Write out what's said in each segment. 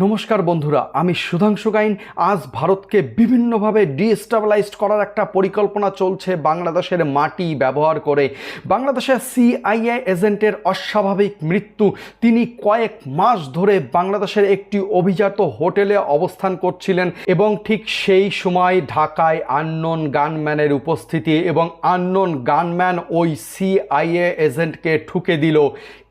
নমস্কার বন্ধুরা, আমি সুধাংশু গাইন। আজ ভারতকে বিভিন্নভাবে ডিস্টাবলাইজড করার একটা পরিকল্পনা চলছে বাংলাদেশের মাটি ব্যবহার করে। বাংলাদেশের সিআইএ এজেন্টের অস্বাভাবিক মৃত্যু, তিনি কয়েক মাস ধরে বাংলাদেশের একটি অভিজাত হোটেলে অবস্থান করছিলেন এবং ঠিক সেই সময় ঢাকায় আননোন গানম্যানের উপস্থিতি এবং আননোন গানম্যান ওই সিআইএ এজেন্টকে ঠুকে দিল।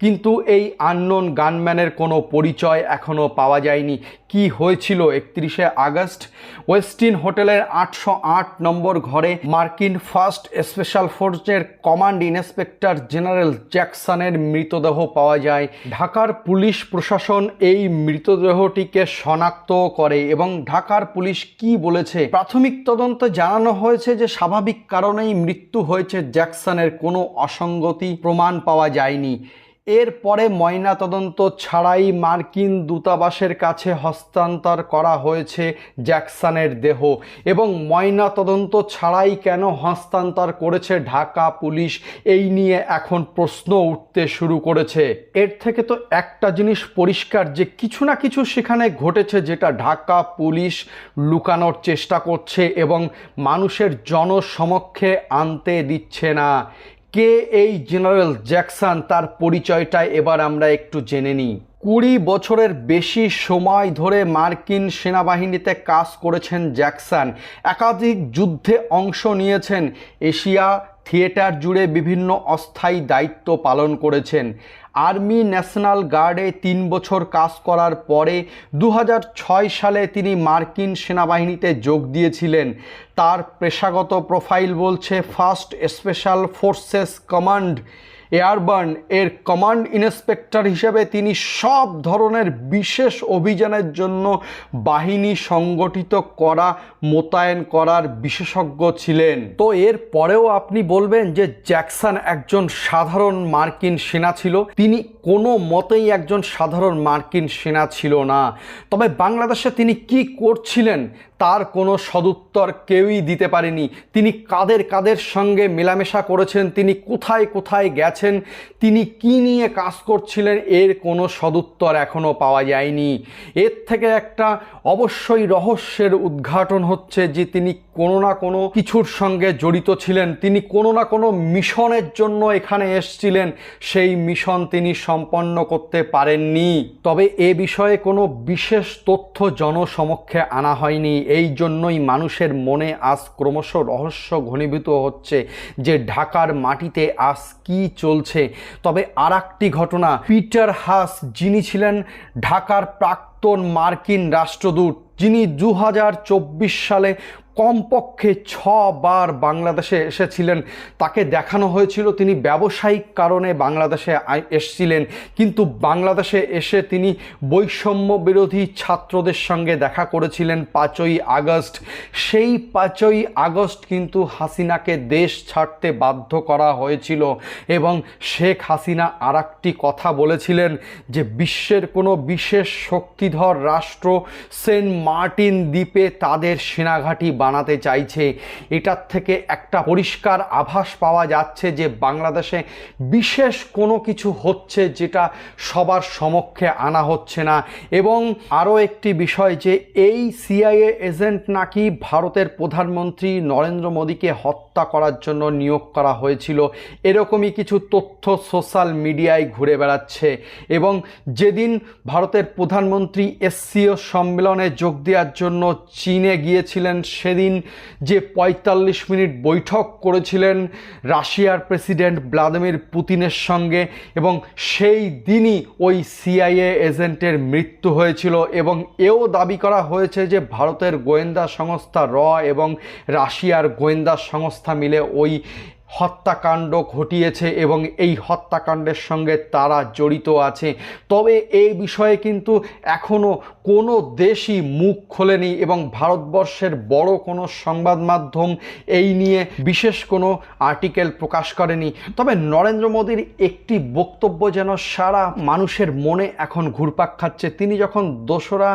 কিন্তু এই আননোন গানম্যানের কোনো পরিচয় এখনও পাওয়া যায়নি। কি হয়েছিল একত্রিশে আগস্ট? ওয়েস্টিন হোটেলের আটশো আট নম্বর ঘরে মার্কিন ফার্স্ট স্পেশাল ফোর্সের কমান্ড ইন্সপেক্টর জেনারেল জ্যাকসনের মৃতদেহ পাওয়া যায়। ঢাকার পুলিশ প্রশাসন এই মৃতদেহটিকে শনাক্ত করে এবং ঢাকার পুলিশ কি বলেছে? প্রাথমিক তদন্তে জানানো হয়েছে যে স্বাভাবিক কারণেই মৃত্যু হয়েছে জ্যাকসনের। কোনো অসঙ্গতি প্রমাণ পাওয়া যায়নি। এরপরে ময়নাতদন্ত ছাড়াই মার্কিন দূতাবাসের কাছে হস্তান্তর করা হয়েছে জ্যাকসনের দেহ এবং ময়নাতদন্ত ছাড়াই কেন হস্তান্তর করেছে ঢাকা পুলিশ এই নিয়ে এখন প্রশ্ন উঠতে শুরু করেছে। এর থেকে তো একটা জিনিস পরিষ্কার যে কিছু না কিছু সেখানে ঘটেছে যেটা ঢাকা পুলিশ লুকানোর চেষ্টা করছে এবং মানুষের জনসমক্ষে আনতে দিচ্ছে না। কে এই জেনারেল জ্যাকসন? তার পরিচয়টা এবার আমরা একটু জেনে নিই। কুড়ি বছরের বেশি সময় ধরে মার্কিন সেনাবাহিনীতে কাজ করেছেন জ্যাকসন। একাধিক যুদ্ধে অংশ নিয়েছেন। এশিয়া থিয়েটার জুড়ে বিভিন্ন অস্থায়ী দায়িত্ব পালন করেছেন। আর্মি ন্যাশনাল গার্ডে তিন বছর কাজ করার পরে দু হাজার ছয় সালে তিনি মার্কিন সেনাবাহিনীতে যোগ দিয়েছিলেন। তার পেশাগত প্রোফাইল বলছে first special forces command. Airborne এর কমান্ড ইন্সপেক্টর হিসেবে তিনি সব ধরনের বিশেষ অভিযানের জন্য বাহিনী সংগঠিত করা, মোতায়েন করার বিশেষজ্ঞ ছিলেন। তো এর পরেও আপনি বলবেন যে জ্যাকসন একজন সাধারণ মার্কিন সেনা ছিল। তিনি কোনো মতেই একজন সাধারণ মার্কিন সেনা ছিল না। তবে বাংলাদেশে তিনি কি করছিলেন তার কোনো সদুত্তর কেউই দিতে পারেনি। তিনি কাদের কাদের সঙ্গে মেলামেশা করেছেন, তিনি কোথায় কোথায় গেছেন, তিনি কি নিয়ে কাজ করছিলেন, এর কোনো সদুত্তর এখনও পাওয়া যায়নি। এর থেকে একটা অবশ্যই রহস্যের উদ্ঘাটন হচ্ছে যে তিনি কোনো না কোনো কিছুর সঙ্গে জড়িত ছিলেন, তিনি কোনো না কোনো মিশনের জন্য এখানে এসছিলেন, সেই মিশন তিনি সম্পন্ন করতে পারেননি। তবে এ বিষয়ে কোনো বিশেষ তথ্য জনসমক্ষে আনা হয়নি। এই জন্যই মানুষের মনে আজ ক্রমশ রহস্য ঘনীভূত হচ্ছে যে ঢাকার মাটিতে আজ কি চলছে। তবে আর ঘটনা, পিটার হাস যিনি ছিলেন ঢাকার প্রাক্তন মার্কিন রাষ্ট্রদূত, যিনি দু হাজার চব্বিশ সালে কমপক্ষে ছবার বাংলাদেশে এসেছিলেন। তাকে দেখানো হয়েছিল, তিনি ব্যবসায়িক কারণে বাংলাদেশে এসছিলেন। কিন্তু বাংলাদেশে এসে তিনি বৈষম্য বিরোধী ছাত্রদের সঙ্গে দেখা করেছিলেন পাঁচই আগস্ট। সেই পাঁচই আগস্ট কিন্তু হাসিনাকে দেশ ছাড়তে বাধ্য করা হয়েছিল এবং শেখ হাসিনা আর কথা বলেছিলেন যে, বিশ্বের কোনো বিশেষ শক্তিধর রাষ্ট্র সেন্ট মার্টিন দ্বীপে তাদের সেনাঘাঁটি বানাতে চাইছে। এটার থেকে একটা পরিষ্কার আভাস পাওয়া যাচ্ছে যে বাংলাদেশে বিশেষ কোনো কিছু হচ্ছে যেটা সবার সমক্ষে আনা হচ্ছে না। এবং আরও একটি বিষয় যে এই সিআইএ এজেন্ট নাকি ভারতের প্রধানমন্ত্রী নরেন্দ্র মোদীকে হত্যা করার জন্য নিয়োগ করা হয়েছিল। এরকমই কিছু তথ্য সোশ্যাল মিডিয়ায় ঘুরে বেড়াচ্ছে। এবং যেদিন ভারতের প্রধানমন্ত্রী এসসিও সম্মেলনে যোগ দেওয়ার জন্য চীনে গিয়েছিলেন সেদিন যে পঁয়তাল্লিশ মিনিট বৈঠক করেছিলেন রাশিয়ার প্রেসিডেন্ট ভ্লাদিমির পুতিনের সঙ্গে এবং সেই দিনই ওই সিআইএ এজেন্টের মৃত্যু হয়েছিল এবং এও দাবি করা হয়েছে যে ভারতের গোয়েন্দা সংস্থা র এবং রাশিয়ার গোয়েন্দা সংস্থা মিলে ওই হত্যাকাণ্ড ঘটিয়েছে এবং এই হত্যাকাণ্ডের সঙ্গে তারা জড়িত আছে। তবে এই বিষয়ে কিন্তু এখনও কোনো দেশই মুখ খোলেনি এবং ভারতবর্ষের বড় কোনো সংবাদ মাধ্যম এই নিয়ে বিশেষ কোনো আর্টিকেল প্রকাশ করেনি। তবে নরেন্দ্র মোদীর একটি বক্তব্য যেন সারা মানুষের মনে এখন ঘুরপাক খাচ্ছে। তিনি যখন দোসরা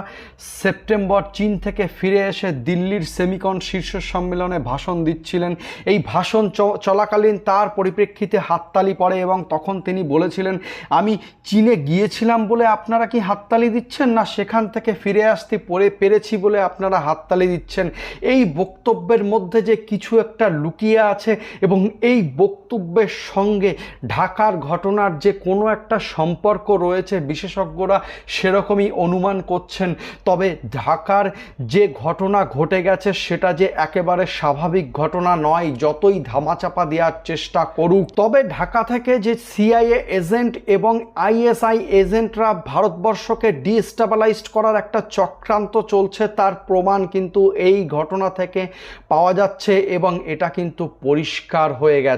সেপ্টেম্বর চীন থেকে ফিরে এসে দিল্লির সেমিকন শীর্ষ সম্মেলনে ভাষণ দিচ্ছিলেন, এই ভাষণ চলা চলাকালীন তার পরিপ্রেক্ষিতে হাততালি পড়ে এবং তখন তিনি বলেছিলেন, আমি চীনে গিয়েছিলাম বলে আপনারা কি হাততালি দিচ্ছেন? না, সেখান থেকে ফিরে আসতে পড়ে পেরেছি বলে আপনারা হাততালি দিচ্ছেন। এই বক্তব্যের মধ্যে যে কিছু একটা লুকিয়ে আছে এবং এই বক্তব্যের সঙ্গে ঢাকার ঘটনার যে কোনো একটা সম্পর্ক রয়েছে, বিশেষজ্ঞরা সেরকমই অনুমান করছেন। তবে ঢাকার যে ঘটনা ঘটে গেছে, সেটা যে একেবারে স্বাভাবিক ঘটনা নয়, যতই ধামাচাপা দেওয়ার চেষ্টা করুক। তবে ঢাকা থেকে যে সিআইএ এজেন্ট এবং আইএসআই এজেন্টরা ভারতবর্ষকে ডিস্টাবিলাইজড করার একটা চক্রান্ত চলছে, তার প্রমাণ কিন্তু এই ঘটনা থেকে পাওয়া যাচ্ছে এবং এটা কিন্তু পরিষ্কার হয়ে গেছে।